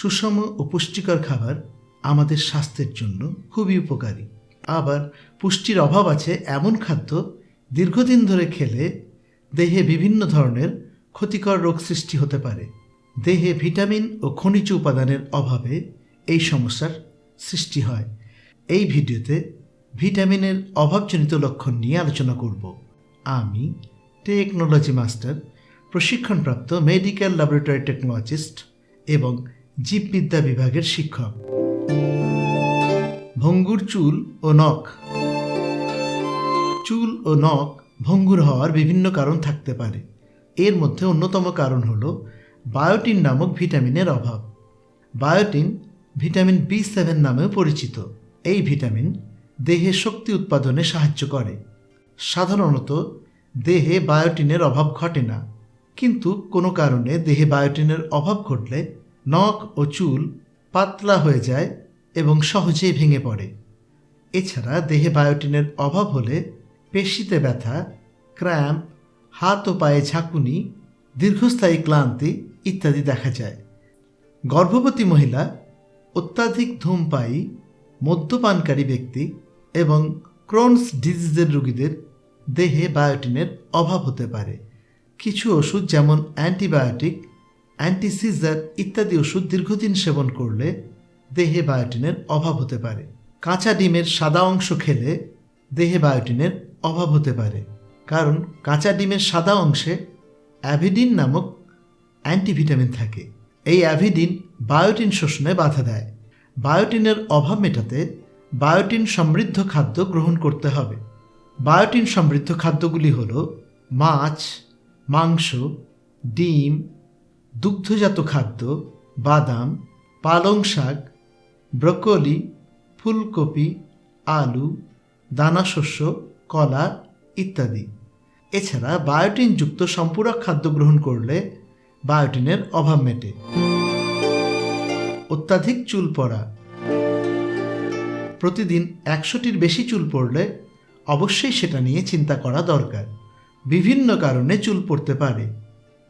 সুষম ও পুষ্টিকর খাবার আমাদের স্বাস্থ্যের জন্য খুবই উপকারী। আবার পুষ্টির অভাব আছে এমন খাদ্য দীর্ঘদিন ধরে খেলে দেহে বিভিন্ন ধরনের ক্ষতিকর রোগ সৃষ্টি হতে পারে। দেহে ভিটামিন ও খনিজ উপাদানের অভাবে এই সমস্যার সৃষ্টি হয়। এই ভিডিওতে ভিটামিনের অভাবজনিত লক্ষণ নিয়ে আলোচনা করব। আমি টেকনোলজি মাস্টার, প্রশিক্ষণপ্রাপ্ত মেডিকেল ল্যাবরেটরি টেকনোলজিস্ট এবং জীববিদ্যা বিভাগের শিক্ষক। ভঙ্গুর চুল ও নখ। চুল ও নখ ভঙ্গুর হওয়ার বিভিন্ন কারণ থাকতে পারে। এর মধ্যে অন্যতম কারণ হল বায়োটিন নামক ভিটামিনের অভাব। বায়োটিন ভিটামিন বি সেভেন নামেও পরিচিত। এই ভিটামিন দেহে শক্তি উৎপাদনে সাহায্য করে। সাধারণত দেহে বায়োটিনের অভাব ঘটে না। কিন্তু কোনো কারণে দেহে বায়োটিনের অভাব ঘটলে নখ ও চুল পাতলা হয়ে যায় এবং সহজেই ভেঙে পড়ে। এছাড়া দেহে বায়োটিনের অভাব হলে পেশিতে ব্যথা, ক্র্যাম্প, হাত ও পায়ে ঝাঁকুনি, দীর্ঘস্থায়ী ক্লান্তি ইত্যাদি দেখা যায়। গর্ভবতী মহিলা, অত্যাধিক ধূমপায়ী, মদ্যপানকারী ব্যক্তি এবং ক্রোনস ডিজিজের রোগীদের দেহে বায়োটিনের অভাব হতে পারে। কিছু ওষুধ যেমন অ্যান্টিবায়োটিক অ্যান্টিসিজার ইত্যাদি ওষুধ দীর্ঘদিন সেবন করলে দেহে বায়োটিনের অভাব হতে পারে। কাঁচা ডিমের সাদা অংশ খেলে দেহে বায়োটিনের অভাব হতে পারে। কারণ কাঁচা ডিমের সাদা অংশে অ্যাভিডিন নামক অ্যান্টিভিটামিন থাকে। এই অ্যাভিডিন বায়োটিন শোষণে বাধা দেয়। বায়োটিনের অভাব মেটাতে বায়োটিন সমৃদ্ধ খাদ্য গ্রহণ করতে হবে। বায়োটিন সমৃদ্ধ খাদ্যগুলি হল মাছ, মাংস, ডিম দুগ্ধজাত খাদ্য, বাদাম, পালং শাক, ব্রকোলি, ফুলকপি, আলু দানাশস্য কলা ইত্যাদি। এছাড়া বায়োটিনযুক্ত সম্পূরক খাদ্য গ্রহণ করলে বায়োটিনের অভাব মেটে। অত্যাধিক চুল পড়া। প্রতিদিন একশোটির বেশি চুল পড়লে অবশ্যই সেটা নিয়ে চিন্তা করা দরকার। বিভিন্ন কারণে চুল পড়তে পারে।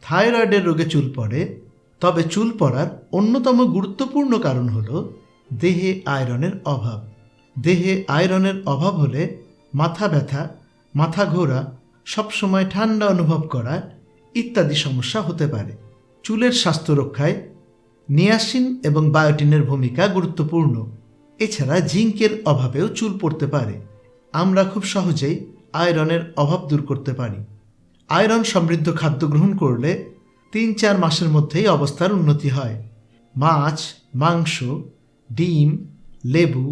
থাইরয়েডের রোগে চুল পড়ে, তবে চুল পড়ার অন্যতম গুরুত্বপূর্ণ কারণ হল দেহে আয়রনের অভাব। দেহে আয়রনের অভাব হলে মাথা ব্যথা, মাথা ঘোরা, সবসময় ঠান্ডা অনুভব করা ইত্যাদি সমস্যা হতে পারে। চুলের স্বাস্থ্য রক্ষায় নিয়াসিন এবং বায়োটিনের ভূমিকা গুরুত্বপূর্ণ। এছাড়া জিঙ্কের অভাবেও চুল পড়তে পারে। আমরা খুব সহজেই আয়রনের অভাব দূর করতে পারি। আয়রন সমৃদ্ধ খাদ্য গ্রহণ করলে তিন চার মাসের মধ্যেই অবস্থার উন্নতি হয়। মাছ, মাংস, ডিম, লেবু,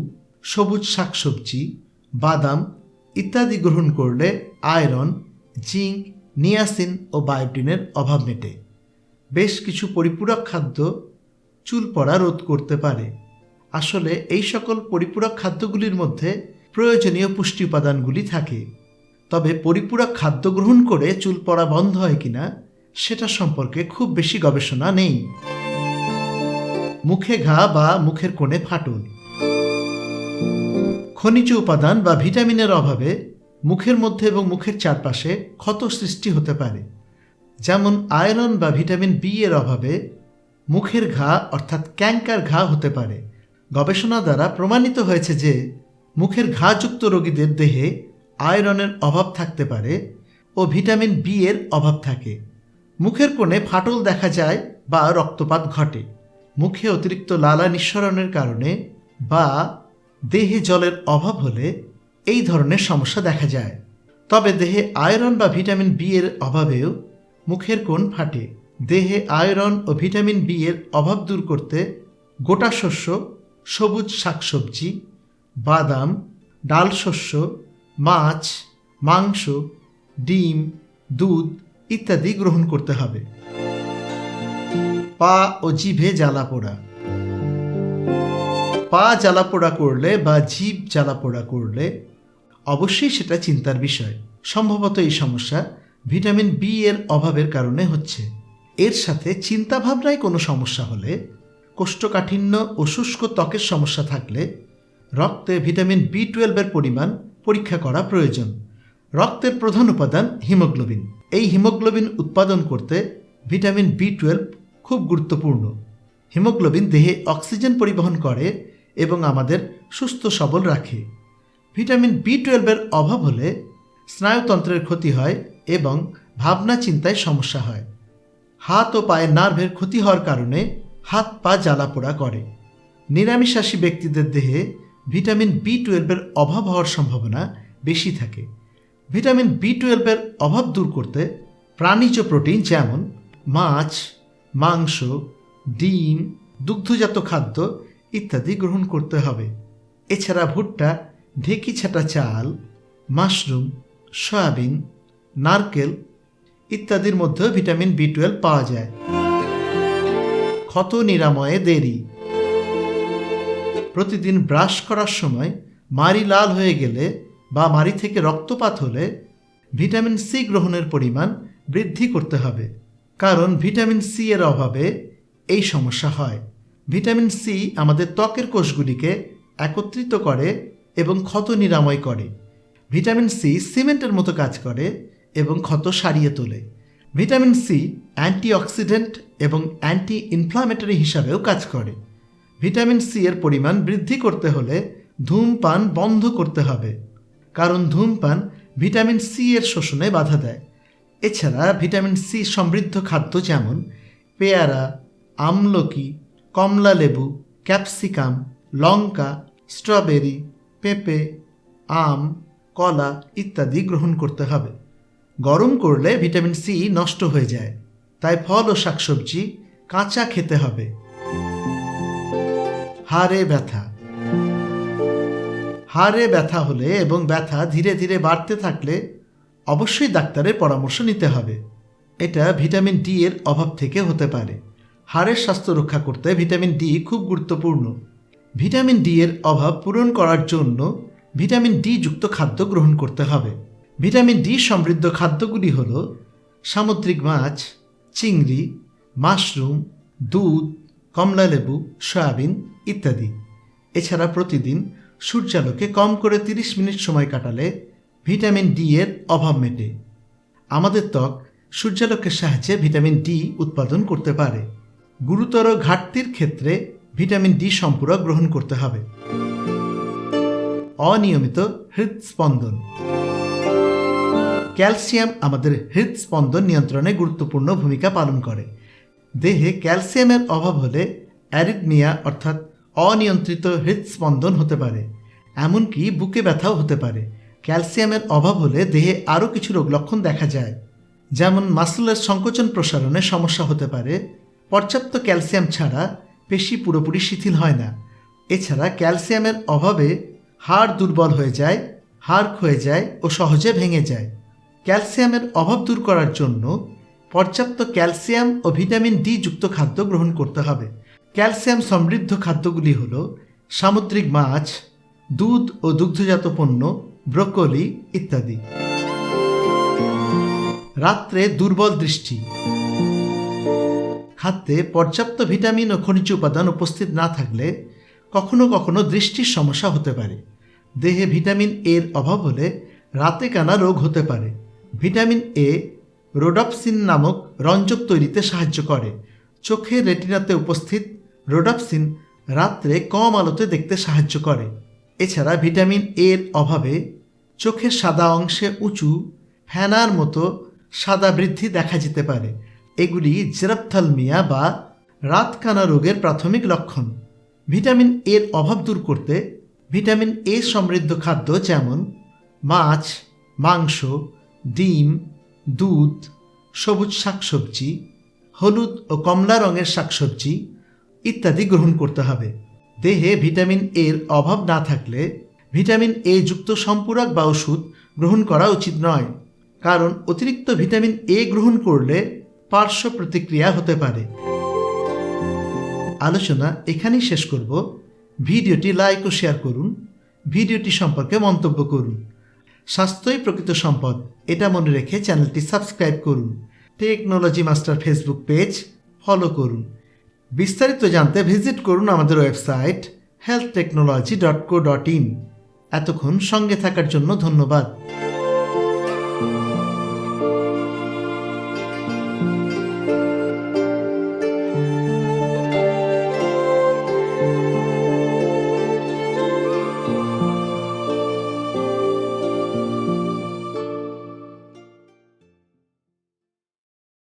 সবুজ শাকসবজি, বাদাম ইত্যাদি গ্রহণ করলে আয়রন, জিঙ্ক, নিয়াসিন ও বায়োটিনের অভাব মেটে। বেশ কিছু পরিপূরক খাদ্য চুল পড়া রোধ করতে পারে। আসলে এই সকল পরিপূরক খাদ্যগুলির মধ্যে প্রয়োজনীয় পুষ্টি উপাদানগুলি থাকে। তবে পরিপূরক খাদ্য গ্রহণ করে চুল পড়া বন্ধ হয় কিনা, সেটা সম্পর্কে খুব বেশি গবেষণা নেই। মুখে ঘা বা মুখের কোণে ফাটল। খনিজ উপাদান বা ভিটামিনের অভাবে মুখের মধ্যে এবং মুখের চারপাশে ক্ষত সৃষ্টি হতে পারে, যেমন আয়রন বা ভিটামিন বি এর অভাবে মুখের ঘা অর্থাৎ ক্যাঙ্কার ঘা হতে পারে। গবেষণা দ্বারা প্রমাণিত হয়েছে যে মুখের ঘাযুক্ত রোগীদের দেহে আয়রনের অভাব থাকতে পারে ও ভিটামিন বি এর অভাব থাকে। মুখের কোণে ফাটল দেখা যায় বা রক্তপাত ঘটে। মুখে অতিরিক্ত লালা নিঃসরণের কারণে বা দেহে জলের অভাব হলে এই ধরনের সমস্যা দেখা যায়। তবে দেহে আয়রন বা ভিটামিন বি এর অভাবেও মুখের কোণ ফাটে। দেহে আয়রন ও ভিটামিন বি এর অভাব দূর করতে গোটা শস্য, সবুজ শাকসবজি, বাদাম, ডাল শস্য মাছ, মাংস, ডিম, দুধ ইত্যাদি গ্রহণ করতে হবে। পা ও জিভে জ্বালা পোড়া। পা জ্বালা পোড়া করলে বা জিভ জ্বালা পোড়া করলে অবশ্যই সেটা চিন্তার বিষয়। সম্ভবত এই সমস্যা ভিটামিন বি এর অভাবের কারণে হচ্ছে। এর সাথে চিন্তাভাবনায় কোনো সমস্যা হলে, কোষ্ঠকাঠিন্য ও শুষ্ক ত্বকের সমস্যা থাকলে রক্তে ভিটামিন বি টুয়েলভের পরিমাণ পরীক্ষা করা প্রয়োজন। রক্তের প্রধান উপাদান হিমোগ্লোবিন। এই হিমোগ্লোবিন উৎপাদন করতে ভিটামিন বি টুয়েলভ খুব গুরুত্বপূর্ণ। হিমোগ্লোবিন দেহে অক্সিজেন পরিবহন করে এবং আমাদের সুস্থ সবল রাখে। ভিটামিন বি টুয়েলভের অভাব হলে স্নায়ুতন্ত্রের ক্ষতি হয় এবং ভাবনা চিন্তায় সমস্যা হয়। হাত ও পায়ের নার্ভের ক্ষতি হওয়ার কারণে হাত পা জ্বালা পোড়া করে। নিরামিষাসী ব্যক্তিদের দেহে ভিটামিন বি টুয়েলভের অভাব হওয়ার সম্ভাবনা বেশি থাকে। ভিটামিন বি টুয়েলভের অভাব দূর করতে প্রাণীজ প্রোটিন যেমন মাছ, মাংস, ডিম, দুগ্ধজাত খাদ্য ইত্যাদি গ্রহণ করতে হবে। এছাড়া ভুট্টা, ঢেকি ছাটা চাল, মাশরুম, সয়াবিন, নারকেল ইত্যাদির মধ্যেও ভিটামিন বি টুয়েলভ পাওয়া যায়। ক্ষত নিরাময়ে দেরি। প্রতিদিন ব্রাশ করার সময় মাড়ি লাল হয়ে গেলে বা মাড়ি থেকে রক্তপাত হলে ভিটামিন সি গ্রহণের পরিমাণ বৃদ্ধি করতে হবে। কারণ ভিটামিন সি এর অভাবে এই সমস্যা হয়। ভিটামিন সি আমাদের ত্বকের কোষগুলিকে একত্রিত করে এবং ক্ষত নিরাময় করে। ভিটামিন সি সিমেন্টের মতো কাজ করে এবং ক্ষত সারিয়ে তোলে। ভিটামিন সি অ্যান্টিঅক্সিডেন্ট এবং অ্যান্টি ইনফ্লামেটরি হিসাবেও কাজ করে। ভিটামিন সি এর পরিমাণ বৃদ্ধি করতে হলে ধূমপান বন্ধ করতে হবে। কারণ ধূমপান ভিটামিন সি এর শোষণে বাধা দেয়। এছাড়া ভিটামিন সি সমৃদ্ধ খাদ্য যেমন পেয়ারা, আমলকি, কমলা লেবু, ক্যাপসিকাম, লঙ্কা, স্ট্রবেরি, পেঁপে, আম, কলা ইত্যাদি গ্রহণ করতে হবে। গরম করলে ভিটামিন সি নষ্ট হয়ে যায়। তাই ফল ও শাকসবজি কাঁচা খেতে হবে। হাড়ে ব্যথা। হাড়ে ব্যথা হলে এবং ব্যথা ধীরে ধীরে বাড়তে থাকলে অবশ্যই ডাক্তারের পরামর্শ নিতে হবে। এটা ভিটামিন ডি এর অভাব থেকে হতে পারে। হাড়ের স্বাস্থ্য রক্ষা করতে ভিটামিন ডি খুব গুরুত্বপূর্ণ। ভিটামিন ডি এর অভাব পূরণ করার জন্য ভিটামিন ডি যুক্ত খাদ্য গ্রহণ করতে হবে। ভিটামিন ডি সমৃদ্ধ খাদ্যগুলি হল সামুদ্রিক মাছ, চিংড়ি, মাশরুম, দুধ, কমলালেবু, সয়াবিন ইত্যাদি। এছাড়া প্রতিদিন সূর্যালোকে কম করে 30 মিনিট সময় কাটালে ভিটামিন ডি এর অভাব মেটে। আমাদের ত্বক সূর্যালোকের সাহায্যে ভিটামিন ডি উৎপাদন করতে পারে। গুরুতর ঘাটতির ক্ষেত্রে ভিটামিন ডি সম্পূরক গ্রহণ করতে হবে। অনিয়মিত হৃদস্পন্দন ক্যালসিয়াম আমাদের হৃদস্পন্দন নিয়ন্ত্রণে গুরুত্বপূর্ণ ভূমিকা পালন করে। দেহে ক্যালসিয়ামের অভাব হলে অ্যারিথমিয়া অর্থাৎ অনিয়ন্ত্রিত হৃদস্পন্দন হতে পারে, এমনকি বুকে ব্যথাও হতে পারে। ক্যালসিয়ামের অভাব হলে দেহে আরও কিছু রোগ লক্ষণ দেখা যায়, যেমন মাসুলের সংকোচন প্রসারণে সমস্যা হতে পারে। পর্যাপ্ত ক্যালসিয়াম ছাড়া পেশি পুরোপুরি শিথিল হয় না। এছাড়া ক্যালসিয়ামের অভাবে হাড় দুর্বল হয়ে যায়, হাড় ক্ষয়ে যায় ও সহজে ভেঙে যায়। ক্যালসিয়ামের অভাব দূর করার জন্য পর্যাপ্ত ক্যালসিয়াম ও ভিটামিন ডি যুক্ত খাদ্য গ্রহণ করতে হবে। ক্যালসিয়াম সমৃদ্ধ খাদ্যগুলি হল সামুদ্রিক মাছ, দুধ ও দুগ্ধজাত পণ্য, ব্রোকলি ইত্যাদি। রাত্রে দুর্বল দৃষ্টি। খাদ্যে পর্যাপ্ত ভিটামিন ও খনিজ উপাদান উপস্থিত না থাকলে কখনো কখনো দৃষ্টির সমস্যা হতে পারে। দেহে ভিটামিন এর অভাব হলে রাতে কানা রোগ হতে পারে। ভিটামিন এ রোডপসিন নামক রঞ্জক তৈরিতে সাহায্য করে। চোখের রেটিনাতে উপস্থিত রোডপসিন রাত্রে কম আলোতে দেখতে সাহায্য করে। এছাড়া ভিটামিন এর অভাবে চোখের সাদা অংশে উঁচু ফ্যানার মতো সাদা বৃদ্ধি দেখা যেতে পারে। এগুলি জেরাপথালমিয়া বা রাতকানা রোগের প্রাথমিক লক্ষণ। ভিটামিন এর অভাব দূর করতে ভিটামিন এ সমৃদ্ধ খাদ্য যেমন মাছ, মাংস, ডিম, দুধ, সবুজ শাকসবজি, হলুদ ও কমলা রঙের শাকসবজি ইত্যাদি গ্রহণ করতে হবে। দেহে ভিটামিন এর অভাব না থাকলে ভিটামিন এ যুক্ত সম্পূরক বা ওষুধ গ্রহণ করা উচিত নয়। কারণ অতিরিক্ত ভিটামিন এ গ্রহণ করলে পার্শ্ব প্রতিক্রিয়া হতে পারে। আলোচনা এখানেই শেষ করব। ভিডিওটি লাইক ও শেয়ার করুন। ভিডিওটি সম্পর্কে মন্তব্য করুন। স্বাস্থ্যই প্রকৃত সম্পদ, এটা মনে রেখে চ্যানেলটি সাবস্ক্রাইব করুন। Technology master Facebook page follow করুন। বিস্তারিত জানতে ভিজিট করুন আমাদের website health technology dot co dot in এতক্ষণ সঙ্গে থাকার জন্য ধন্যবাদ।